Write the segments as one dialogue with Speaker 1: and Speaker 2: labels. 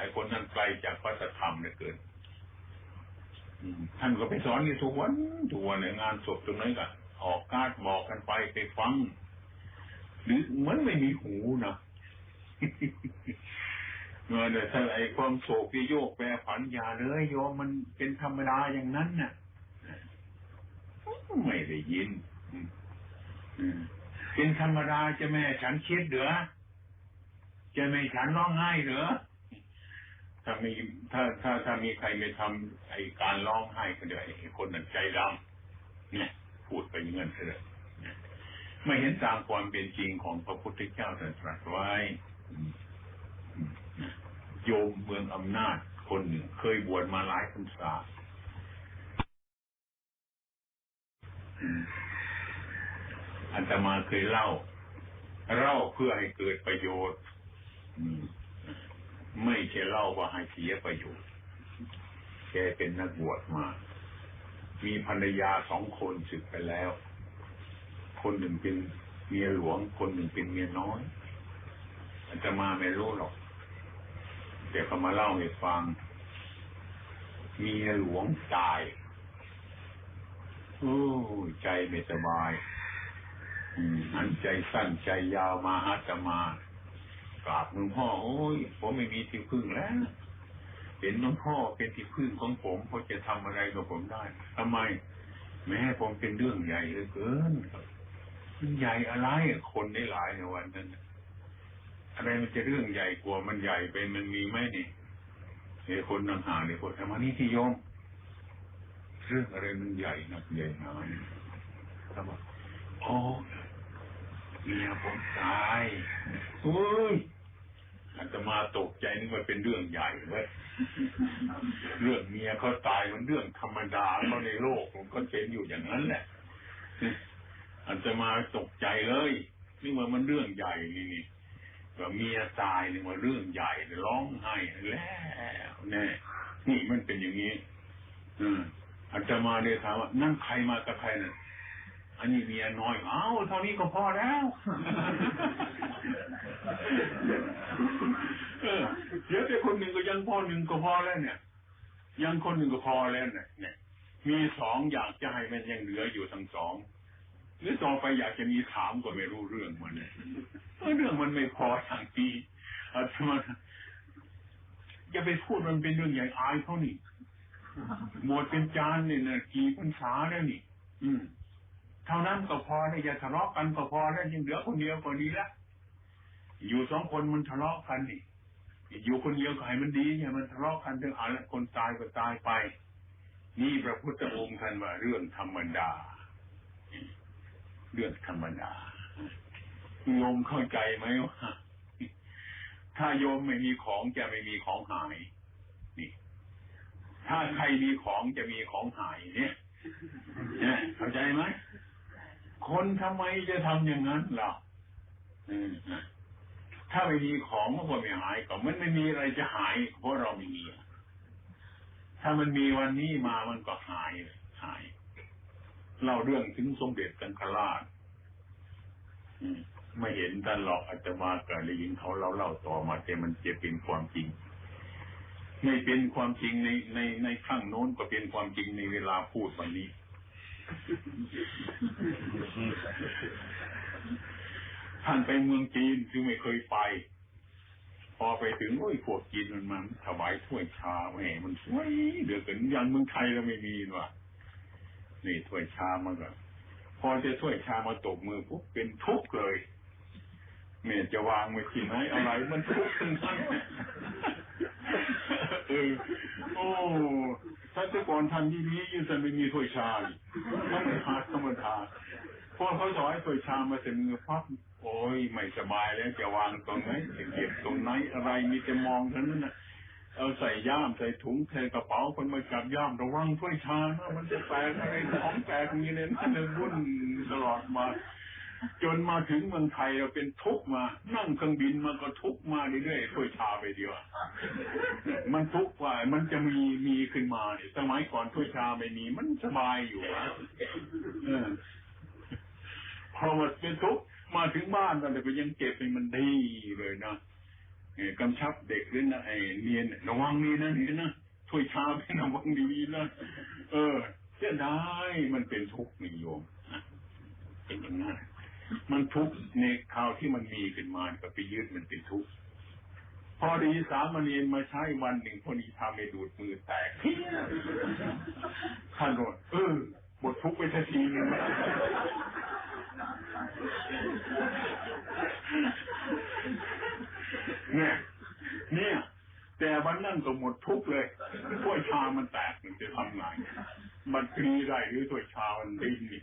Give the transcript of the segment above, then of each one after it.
Speaker 1: ไอ้คนนั้นไกลจากพระธรรมเหลือเกินท่านก็ไปสอนในทุกวันทุกวันในงานศพตรงนั้นก็ออกการบอกกันไปไปฟัง หรือเหมือนไม่มีหูนะเมื่อเนี่ยถ้าไอ้ความโศกโยกแปรผันยาเลยโยมมันเป็นธรรมดาอย่างนั้นน่ะไม่ได้ยินเป็นธรรมดาจะแม่ฉันคิดเหรอจะไม่ฉันร้องไห้เหรอ ถ้ามีถ้าถ้าถ้ามีใครไม่ทำไอ้การร้องไห้ก็เดี๋ยวไอ้คนนั้นใจดำเนี่ย พูดไปเงินเลยไม่เห็นตามความเป็นจริงของพระพุทธเจ้าตรัสไว้โยมเมืองอำนาจคนหนึ่งเคยบวชมาหลายพรรษาอันตมาเคยเล่า เล่าเพื่อให้เกิดประโยชน์ ไม่ใช่เล่าว่าให้เสียประโยชน์แกเป็นนักบวชมา มีภรรยาสองคนสึกไปแล้ว คนหนึ่งเป็นเมียหลวง คนหนึ่งเป็นเมียน้อยอาจะมาไม่รู้หรอกแต่เขามาเล่าให้ฟัง เมียหลวงตาย โอ้ใจไม่สบายอันใจสั้นใจยาวมาอาตมา กราบหลวงพ่อโอ้ยผมไม่มีที่พึ่งแล้วเห็นหลวงพ่อเป็นที่พึ่งของผมพอจะทำอะไรกับผมได้ทำไม แม้ผมเป็นเรื่องใหญ่เหลือเกินครับใหญ่อะไรคนได้หลายในวันนั้นอะไรมันจะเรื่องใหญ่กว่ามันใหญ่ไปมันมีไหมนี่เฮ้คนนั่งหาเนี่ยคนทำมานี่ที่โยมเรื่องอะไรมันใหญ่นักใหญ่หนาเนี่ยทำไมโอ้เมียผมตายโอ้ย อาตมาตกใจนึกว่าเป็นเรื่องใหญ่เว้ยเรื่องเมียเขาตายมันเรื่องธรรมดาเขาในโลกผมก็เป็นอยู่อย่างนั้นแหละอาตมาตกใจเลยนี่ว่ามันเรื่องใหญ่นี่นี่ว่าเมียตายนี่ว่าเรื่องใหญ่ร้องไห้แล้วแน่นี่มันเป็นอย่างนี้ อืมอาตมาเลยถามว่านั่นใครมากับใครน่ะ อันนี้เมียน้อย เอ้าเท่านี้ก็พอแล้วเดี๋ยวแต่คนหนึ่งก็ยังพอหนึ่งก็พอแล้วเนี่ย ยังคนหนึ่งก็พอแล้วเนี่ยเนี่ย มีสองอยากจะให้มันยังเหลืออยู่ทั้งสองหรือต่อไปอยากจะมีสามก็ไม่รู้เรื่องมันเนี่ยเรื่องมันไม่พออย่างนี้อาตมาจะไปพูดมันเป็นเรื่องใหญ่อายเขานี่หมดเป็นจานเนี่ยนะกี่พรรษาแล้วนี่ อืม เท่านั้นก็พอเนี่ยจะทะเลาะกันก็พอแล้วยังเหลือคนเดียวก็ดีละอยู่สองคนมันทะเลาะกันนี่อยู่คนเดียวก็ให้มันดีเนี่ยมันทะเลาะกันถึงอะไรคนตายก็ตายไป นี่พระพุทธองค์ท่านว่าเรื่องธรรมดา เรื่องธรรมดาโยมเข้าใจไหมว่าถ้าโยมไม่มีของจะไม่มีของหายนี่ ถ้าใครมีของจะมีของหายเนี่ยเข้าใจไหม คนทำไมจะทำอย่างนั้นล่ะถ้าไม่มีของมันก็ไม่หายก็มันไม่มีอะไรจะหายเพราะเราไม่มีถ้ามันมีวันนี้มามันก็หายหายเล่าเรื่องถึงสมเด็จกันคราชไม่เห็นท่านหรอกอาจจะมาเกิดได้ยินเขาเล่าเล่าต่อมาแต่มันจะเป็นความจริงไม่เป็นความจริงในในในข้างโน้นก็เป็นความจริงในเวลาพูดวันนี้ ท่านไปเมืองจีนซึ่งไม่เคยไป พอไปถึงโอ้ยพวกจีนมันมันถวายถ้วยชาแหมมันสวยเดือดกินยันเมืองไทยเราไม่มีว่ะนี่ถ้วยชามันก็พอจะถ้วยชามาตกมือปุ๊บเป็นทุกข์เลยเมียจะวางไว้ที่ไหนอะไรมันทุกข์ทั้งนั้นเออโอ้ ถ้าแต่ก่อนทำที่นี้ยังจะไม่มีถ้วยชาธรรมดาธรรมดาพอเขาสอยถ้วยชามาถึงมือพับโอ้ยไม่สบายแล้วจะวางตรงไหนจะเก็บตรงไหนอะไรมีแต่มองเท่านั้นนะเอาใส่ย่ามใส่ถุงใส่กระเป๋าคนมาจับย่ามระวังถ้วยชานะมันจะแตกอะไรของแตกมีเนี่ยนั่นวุ่นตลอดมา จนมาถึงเมืองไทยเราเป็นทุกมา นั่งเครื่องบินมาก็ทุกมาเรื่อยๆถ้วยชาไปเดียวมันทุกว่ามันจะมีมีขึ้นมาเนี่ยสมัยก่อนถ้วยชาไม่มีมันสบายอยู่อพอมาเป็นทุกมาถึงบ้านตอนนี้ก็ยังเก็บเป็นมันดีเลยนะเอ่อกำชับเด็กหรือนะไอ้เนียนระวังนี่นะนี่นะถ้วยชาเป็นระวังดีๆนะเออเสียดายมันเป็นทุกข์นิยมนะเป็นอย่างนั้น มันทุกข์ในข่าวที่มันมีขึ้นมาก็ไปยึดมันเป็นทุกข์พอดีสามเณรมาใช้วันหนึ่งพอดีทำให้ดูดมือแตกท่านบอกเออหมดทุกข์ไปสักทีหนึงเนี่ยเนี่ย แต่วันนั้นก็หมดทุกข์เลยถ้วยชามันแตกมันจะทำไงมันคลีได้หรือถ้วยชามันดิ้นนี่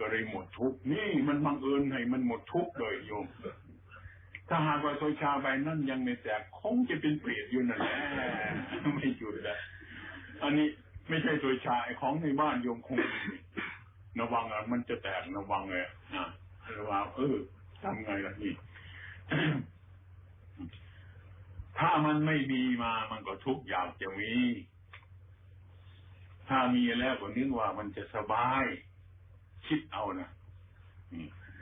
Speaker 1: ก็เลยหมดทุกข์นี่มันบังเอิญให้มันหมดทุกข์เลยโยมถ้าหากว่าถ้วยชาใบนั้นยังไม่แตกคงจะเป็นเปรตอยู่นั่นแหละไม่หยุดแล้วอันนี้ไม่ใช่ถ้วยชาไอ้ของในบ้านโยมคงระวังอะมันจะแตกระวังเลยนะระวังเออทำไงล่ะนี่ถ้ามันไม่มีมามันก็ทุกข์อยากจะมี ถ้ามีแล้วก็นึกว่ามันจะสบาย คิดเอานะ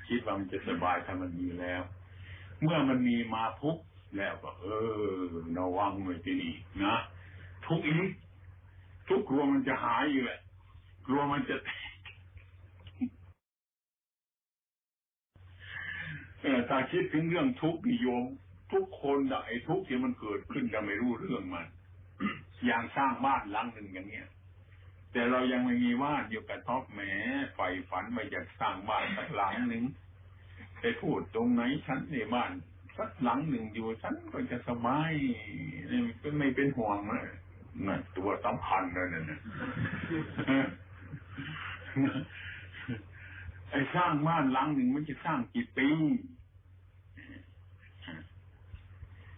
Speaker 1: คิดว่ามันจะสบายถ้ามันมีแล้ว เมื่อมันมีมาทุกแล้วก็ เออระวังเลยที่นี่นะทุกอีกทุกกลัวมันจะหายอยู่แหละกลัวมันจะแตกถ้าคิดถึงเรื่องทุกข์นิยม ทุกคนอะไอ้ทุกข์ที่มันเกิดขึ้นก็ไม่รู้เรื่องมัน อย่างสร้างบ้านหลังหนึ่งอย่างเงี้ย แต่เรายังไม่มีบ้านอยู่กับท็อปแหมใฝ่ฝันไปอยากสร้างบ้านสักหลังหนึ่งไปพูดตรงไหนฉันในบ้านสักหลังหนึ่งอยู่ฉันก็จะสบายนี่ก็ไม่เป็นห่วงนะนั่นตัวสำคัญเลยนั่นนะไอ้สร้างบ้านหลังหนึ่งมันจะสร้างกี่ปี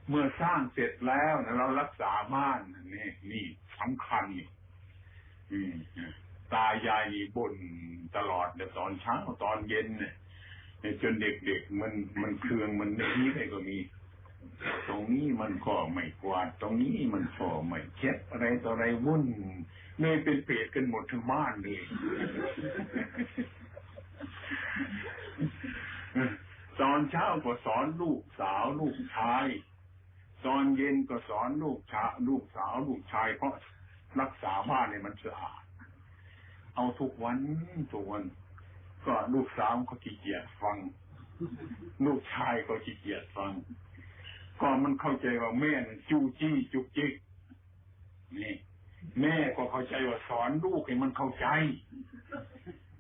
Speaker 1: เมื่อสร้างเสร็จแล้วนะเรารักษาบ้านนี่นี่สำคัญนี่ ตายายนี่บ่นตลอดแต่ตอนเช้าตอนเย็นเนี่ยจนเด็กๆมันมันเคืองมันนี้ไปก็มี ตรงนี้มันก็ไม่กวาด ตรงนี้มันก็ไม่เช็ดอะไรต่ออะไรวุ่นเลยเป็นเปรตกันหมดทั้งบ้านเลยตอนเช้าก็สอนลูกสาวลูกชาย ตอนเย็นก็สอนลูกชาลูกสาวลูกชายเพราะ รักษาบ้านเนี่ยมันสะอาด เอาทุกวันทุกวัน ก็ลูกสาวก็ขี้เกียจฟัง ลูกชายก็ขี้เกียจฟัง ก็มันเข้าใจว่าแม่มันจู้จี้จุกจิกนี่แม่ก็เข้าใจว่าสอนลูกให้มันเข้าใจ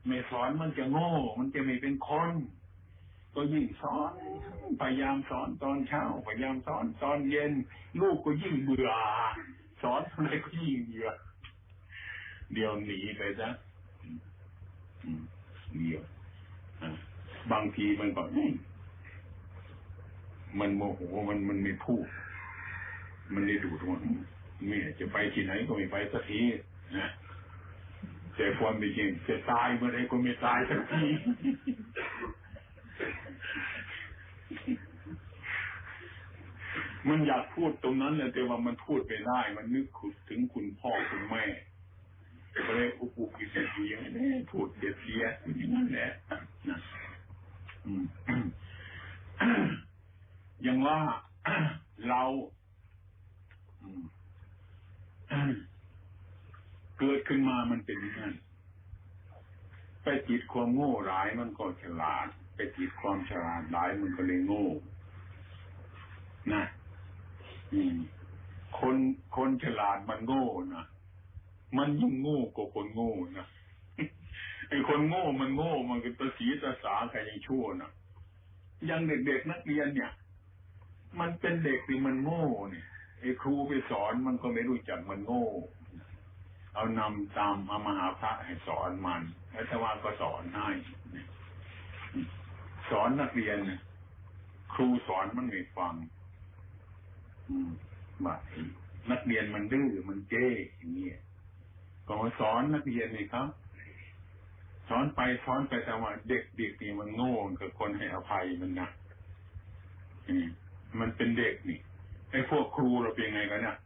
Speaker 1: ไม่สอนมันจะโง่ มันจะไม่เป็นคน ก็ยิ่งสอน พยายามสอนตอนเช้า พยายามสอนตอนเย็น ลูกก็ยิ่งเบื่อ สอนอะไรก็ยิ่งเบื่อเดี๋ยวหนีไปซะเดียวบางทีมันก็อืมมันโมโหมันมันไม่พูด มันได้ดูดว่าแม่จะไปที่ไหนก็ไม่ไปสักทีนะแต่ความเป็นจริงจะตายเมื่อไรก็ไม่ตายสักที มันอยากพูดตรงนั้นแหละแต่ว่ามันพูดไม่ได้ มันนึกถึงคุณพ่อคุณแม่ก็เลยอุปุกิเสียงนี่พูดเสียเสียอย่างนั้นแหละนะอย่างว่าเราเกิดขึ้นมามันเป็นอย่างนั้นไปจิตความโง่ร้ายมันก็ฉลาด ไปจิตความฉลาดร้ายมันก็เลยโง่นะ คนคนฉลาดมันโง่นะมันยิ่งโง่กว่าคนโง่นะไอ้คนโง่มันโง่มันก็ตะสีตะสาใครยังชั่วนะยังเด็กๆนักเรียนเนี่ย มันเป็นเด็กที่มันโง่เนี่ยไอ้ครูไปสอนมันก็ไม่รู้จักมันโง่ เอานำตามมามหาพระให้สอนมันแล้วถ้าว่าก็สอนให้สอนนักเรียน ครูสอนมันไม่ฟัง บาดนักเรียนมันดื้อมันเจ้อย่างเงี้ยก็สอนนักเรียนนี่ครับสอนไปสอนไปแต่ว่าเด็กเด็กนี่มันโง่คือคนให้อภัยมันนะอืมมันเป็นเด็กนี่ไอ้พวกครูเราเป็นไงกันเนี่ย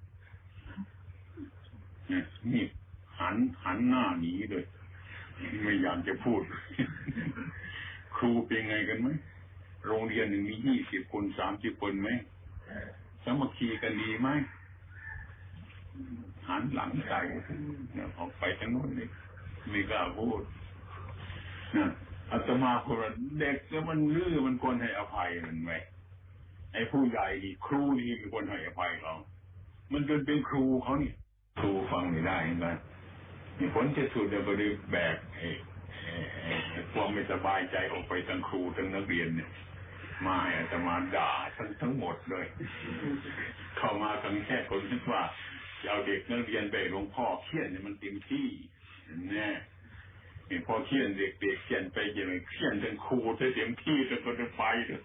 Speaker 1: เนี่ยนี่หันหันหน้าหนีเลยไม่อยากจะพูด ครูเป็นไงกันไหมโรงเรียนหนึ่งมียี่สิบคนสามสิบคนไหม สามัคคีกันดีไหมหันหลังใส่เนี่ยออกไปทางโน้นนี่ไม่กล้าพูดนะอาตมาคนเด็กแล้วมันลื้อมันควรให้อภัยมันไหมไอ้ผู้ใหญ่นี่ครูนี่เป็นคนให้อภัยเขามันจนเป็นครูเขาเนี่ยครูฟังไม่ได้เหมือนกันมีผลจะสุดเดี๋ยวก็ได้แบกไอ้ไอ้ไอ้ไอ้ความไม่สบายใจออกไปทั้งครูทั้งนักเรียนเนี่ย มาให้อาตมาด่าทั้งทั้งหมดเลย เข้ามาครั้งแค่คนคิดว่าจะเอาเด็กนักเรียนไปหลวงพ่อเขียนเนี่ยมันเต็มที่แน่เห็นพอเขียนเด็กเด็กเขียนไปยังไงเขียนจนครูจะเต็มที่จนก็จะไปเลย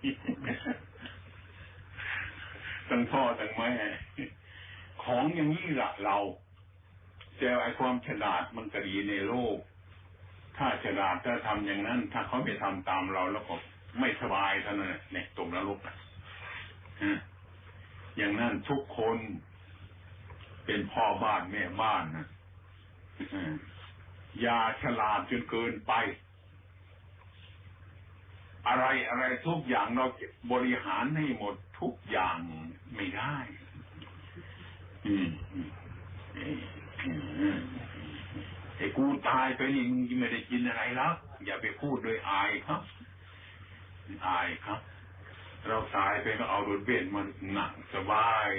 Speaker 1: ทั้งพ่อทั้งแม่ของอย่างนี้ละเราแต่ไอความฉลาดมันก็ดีในโลก ถ้าฉลาดถ้าทำอย่างนั้น ถ้าเขาไม่ทำตามเราแล้วก็ ไม่สบายเท่านั้นเนี่ยตกนรกอะอย่างนั้นทุกคนเป็นพ่อบ้านแม่บ้านนะอย่าฉลาดจนเกินไป อะไรอะไรทุกอย่างเราบริหารให้หมดทุกอย่างไม่ได้ อืมไอ้กูตายไปนี่มึงไม่ได้กินอะไรแล้ว อย่าไปพูดโดยอายครับ อายครับ เราตายไปก็เอารถเบนซ์มาหนักสบาย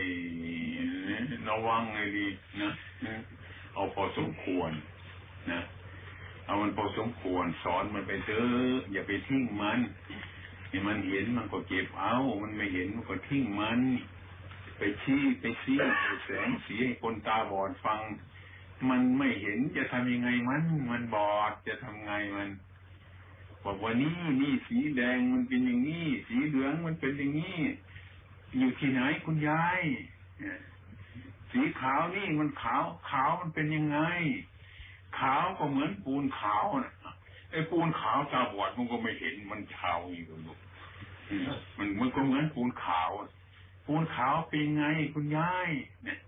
Speaker 1: ระวังให้ดีนะเอาพอสมควรนะเอามันพอสมควร สอนมันไปเถอะอย่าไปทิ้งมันให้มันเห็นมันก็เก็บเอา มันไม่เห็นมันก็ทิ้งมัน ไปชี้ไปชี้ไปแสงสีให้คนตาบอดฟัง มันไม่เห็นจะทำยังไงมัน มันบอดจะทำไงมัน บอกว่านี่นี่สีแดงมันเป็นอย่างนี้ สีเหลืองมันเป็นอย่างนี้ อยู่ที่ไหนคุณยายสีขาวนี่มันขาวขาวมันเป็นยังไง ขาวก็เหมือนปูนขาวนะไอ้ปูนขาวตาบอดมันก็ไม่เห็นมันขาวอย่างนี้มันมันก็เหมือนปูนขาว ปูนขาวเป็นไงคุณยายเนี่ย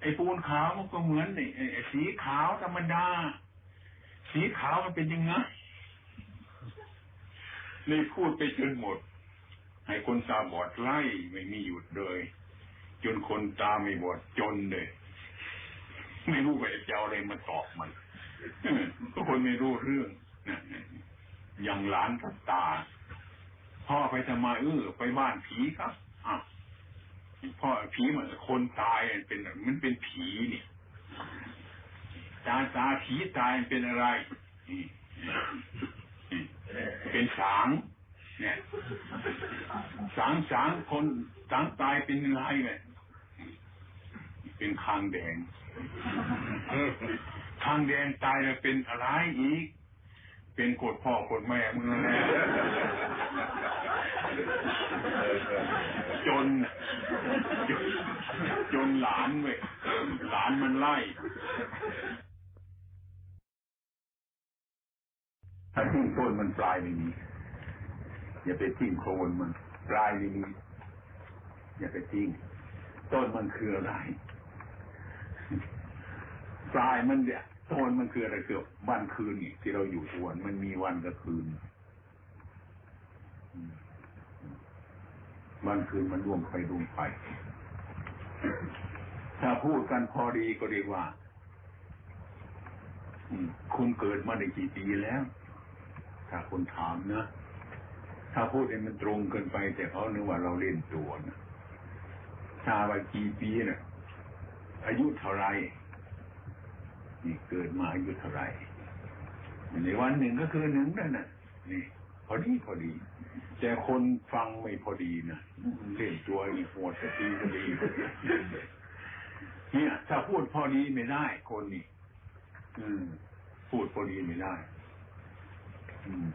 Speaker 1: ไอ้ปูนขาวมันก็เหมือนไอ้สีขาวธรรมดา สีขาวมันเป็นยังไง เลยพูดไปจนหมด ให้คนตาบอดไล่ไม่มีหยุดเลย จนคนตาไม่บอดจนเลย ไม่รู้ว่าจะเอาอะไรมาตอบมันก็คนไม่รู้เรื่องอย่างหลานกับตา พ่อไปทำไมเออไปบ้านผีครับอะพ่อผีเหมือนคนตายเป็นมันเป็นผีเนี่ยตาตาผีตายเป็นอะไร เป็นสางเนี่ยสางสางคนสางตายเป็นอะไรเนี่ยเป็นคางแดงคางแดงตายแล้วเป็นอะไรอีก เป็นกดพ่อกดแม่มึงแน่จน จนหลานเว้ยหลานมันไล่ ถ้าทิ้งต้นมันปลายไม่มีอย่าไปทิ้งโคนมันปลายไม่มีอย่าไปทิ้งต้นมันคืออะไรปลายมันเนี่ยต้นมันคืออะไรคือวันคืนนี่ที่เราอยู่ทวนมันมีวันกับคืนวันคืนมันร่วงไปร่วงไป ถ้าพูดกันพอดีก็เรียกว่าคุณเกิดมาได้กี่ปีแล้ว ถ้าคนถามนะ ถ้าพูดให้มันตรงเกินไป แต่เขานึกว่าเราเล่นตัวนะถ้าว่ากี่ปีเนะ่ยอายุเท่าไรนี่เกิดมาอายุเท่าไรในวันหนึ่งก็คือหนึ่งนั่นน่ะ นี่ พอดีพอดี แต่คนฟังไม่พอดีนะเล่นตัวนี่หัวสติพอดีเนี่ย ถ้าพูดพอดีไม่ได้คนนี่อืมพูดพอดีไม่ได้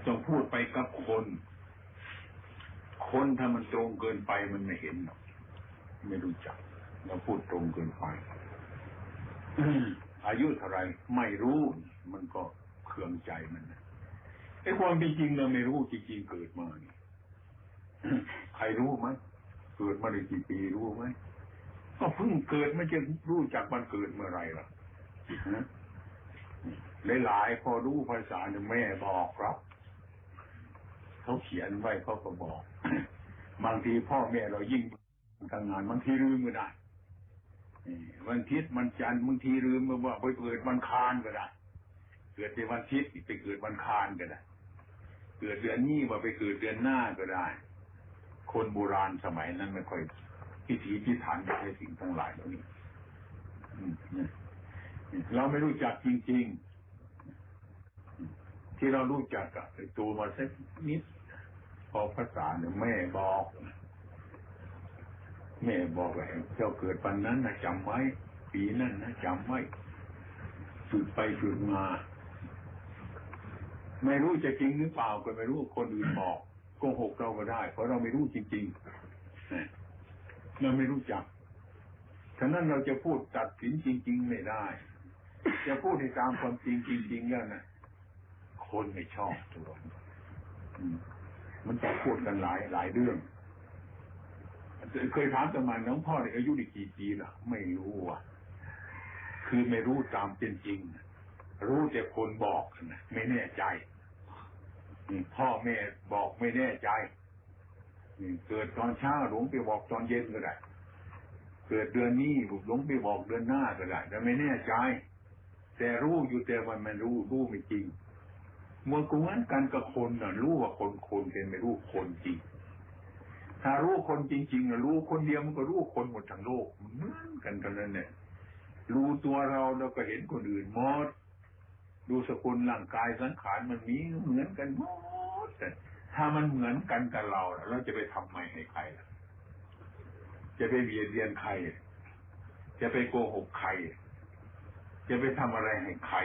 Speaker 1: ต้องพูดไปกับคน คนถ้ามันตรงเกินไปมันไม่เห็นหรอกไม่รู้จักเราพูดตรงเกินไปอายุเท่าไรไม่รู้มันก็เครื่องใจมันนะไอ้ความเป็นจริงเราไม่รู้จริงๆเกิดมานี่ใครรู้ไหมเกิดมาได้กี่ปีรู้ไหมก็เพิ่งเกิดไม่จะรู้จักมันเกิดเมื่อไรล่ะนะ หลายๆพอรู้ภาษาแม่บอกครับเขาเขียนไว้เขาก็บอก บางทีพ่อแม่เรายิ่งทำงานบางทีลืมก็ได้วันทิตย์มันจันทร์บางทีลืมว่าไปเกิดวันคานก็ได้เกิดในวันทิตย์ไปเกิดวันคานก็ได้เกิดเดือนนี้ว่าไปเกิดเดือนหน้าก็ได้ คนโบราณสมัยนั้นไม่ค่อยพิถีพิถันในสิ่งทั้งหลายเหล่านี้เราไม่รู้จักจริง ๆ ที่เรารู้จักกับตัวมาสักนิดพอภาษาเนี่ยแม่บอก แม่บอกว่าเจ้าเกิดปันนั้นนะจำไว้ ปีนั้นนะจำไว้ฝึกไปฝึกมา ไม่รู้จะจริงหรือเปล่าก็ไม่รู้คนอื่นบอกโกหกเราก็ได้ เพราะเราไม่รู้จริงๆเราไม่รู้จักฉะนั้นเราจะพูดตัดสินจริง ๆ ไม่ได้ จะพูดในตามความจริงจริงๆแล้วนะ คนไม่ชอบตัวมันจะพูดกันหลายหลายเรื่อง เคยถามสมัยน้องพ่ออายุได้กี่ปีล่ะ ไม่รู้อะ คือไม่รู้ตามเป็นจริง รู้แต่คนบอกนะไม่แน่ใจพ่อแม่บอกไม่แน่ใจเกิดตอนเช้าหลวงไปบอกตอนเย็นก็ได้ เกิดเดือนนี้หลวงไปบอกเดือนหน้าก็ได้แต่ไม่แน่ใจ แต่รู้อยู่แต่ว่ามันรู้รู้ไม่จริง เมื่อกูงั้นกันกับคนน่ะรู้ว่าคนคนเป็นไม่รู้คนจริง ถ้ารู้คนจริงๆรู้คนเดียวมันก็รู้คนหมดทั้งโลกเหมือนกันกันนั่นเนี่ยรู้ตัวเราแล้วก็เห็นคนอื่นหมดดูสกุลร่างกายสังขารมันมีเหมือนกันหมดถ้ามันเหมือนกันกับเราเราจะไปทำไมให้ใครล่ะ จะไปเบียดเบียนใคร จะไปโกหกใคร จะไปทำอะไรให้ใคร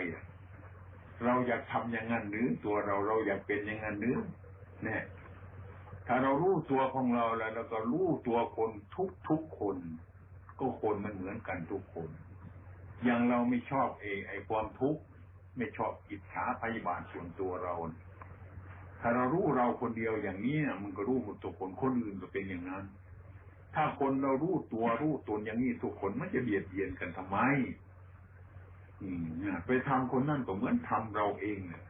Speaker 1: เราอยากทำอย่างนั้นหรือตัวเราเราอยากเป็นอย่างนั้นหรือเนี่ย ถ้าเรารู้ตัวของเราแล้วเราก็รู้ตัวคนทุกทุกคน ก็คนมันเหมือนกันทุกคน อย่างเราไม่ชอบเองไอ้ความทุกข์ไม่ชอบอิจฉาพยาบาทส่วนตัวเรา ถ้าเรารู้เราคนเดียวอย่างนี้มันก็รู้หมดตัวคนคนอื่นก็เป็นอย่างนั้น ถ้าคนเรารู้ตัวรู้ตนอย่างนี้ทุกคนมันจะเบียดเบียนกันทำไมอืม ไปทำคนนั่นก็เหมือนทำเราเองเนี่ย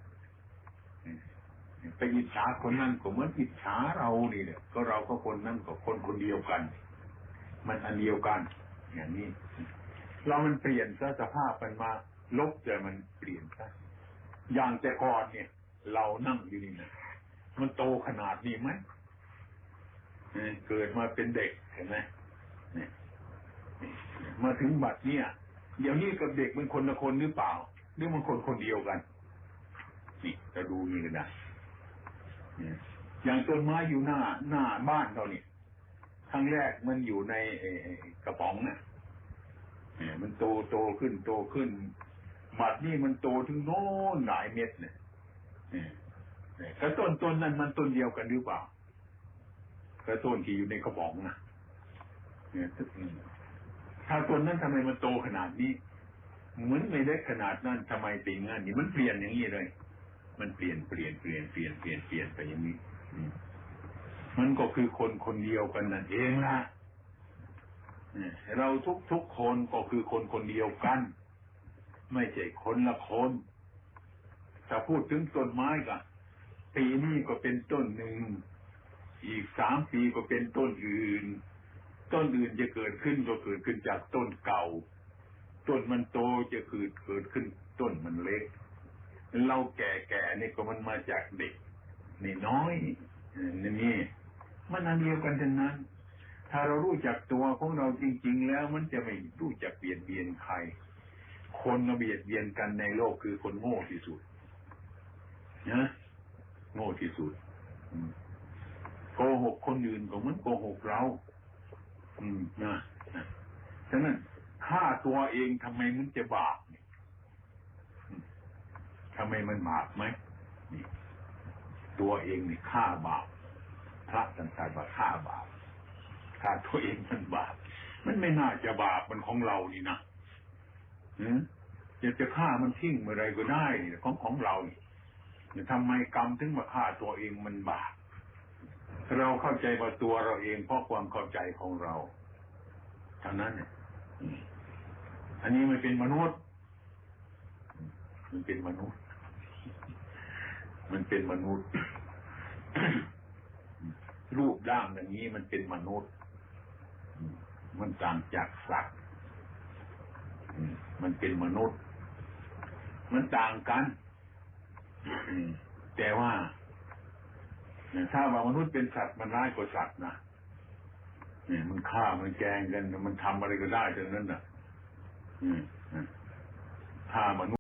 Speaker 1: ไปอิจฉาคนนั่นก็เหมือนอิจฉาเรานี่เนี่ยก็เราก็คนนั่นก็คนคนเดียวกัน มันอันเดียวกัน อย่างนี้ เรามันเปลี่ยนซะสภาพมันมา ลบแต่มันเปลี่ยนซะอย่างแต่ก่อนเนี่ย เรานั่งอยู่นี่นะมันโตขนาดนี้ไหมเกิดมาเป็นเด็กเห็นไหมมาถึงบัดเนี่ย เดี๋ยวนี้กับเด็กมันคนละคนหรือเปล่า หรือมันคนคนเดียวกัน นี่จะดูนี่นะอย่างต้นไม้อยู่หน้าหน้าบ้านเราเนี่ยครั้งแรกมันอยู่ในกระป๋องนะี่ยมันโตโตขึ้นโตขึ้นบัดนี่มันโตถึงโน้นหลายเม็ดเนี่ยก็ต้นต้นนั้นมันต้นเดียวกันหรือเปล่ากระต้นที่อยู่ในกระป๋องนะ เนี่ยถ้าต้นนั้นทำไมมันโตขนาดนี้ เหมือนไม่เล็กขนาดนั้นทำไมเป็นงั้นนี่มันเปลี่ยนอย่างนี้เลย มันเปลี่ยนเปลี่ยนเปลี่ยนเปลี่ยนเปลี่ยนเปลี่ยนไปอย่างนี้มันก็คือคนคนเดียวกันนั่นเองล่ะเราทุกทุกคนก็คือคนคนเดียวกัน ไม่ใช่คนละคนถ้าพูดถึงต้นไม้ก็ปีนี้ก็เป็นต้นหนึ่ง อีกสามปีก็เป็นต้นอื่น ต้นอื่นจะเกิดขึ้นก็เกิดขึ้นจากต้นเก่า ต้นมันโตจะเกิดเกิดขึ้น ต้นมันเล็ก เราแก่ๆนี่ก็มันมาจากเด็กนี่น้อยนี่มันอันเดียวกันทั้งนั้น ถ้าเรารู้จักตัวของเราจริง ๆ แล้วมันจะไม่รู้จักเบียดเบียนใคร คนเบียดเบียนกันในโลกคือคนโง่ที่สุดนะโง่ที่สุดโกหกคนอื่นก็เหมือนโกหกเรา อืมนะฉะนั้นฆ่าตัวเองทำไมมันจะบาปทำไมมันบาปไหมนี่ตัวเองนี่ฆ่าบาปพระต่างๆว่าฆ่าบาปฆ่าตัวเองมันบาปมันไม่น่าจะบาปมันของเรานี่นะอืมจะจะฆ่ามันทิ้งเมื่อไรก็ได้ของของเราเนี่ยทำไมกรรมถึงมาฆ่าตัวเองมันบาป เราเข้าใจว่าตัวเราเองเพราะความเข้าใจของเราเท่านั้นเนี่ยอันนี้มันเป็นมนุษย์ มันเป็นมนุษย์ มันเป็นมนุษย์ รูปร่างอย่างนี้มันเป็นมนุษย์ มันต่างจากสัตว์มันเป็นมนุษย์ มันต่างกัน แต่ว่า ถ้าว่ามนุษย์เป็นสัตว์มันร้ายกว่าสัตว์นะเนี่ยมันฆ่ามันแกล้งกัน มันทำอะไรก็ได้ดังนั้นน่ะอืมอืมถ้ามนุษย์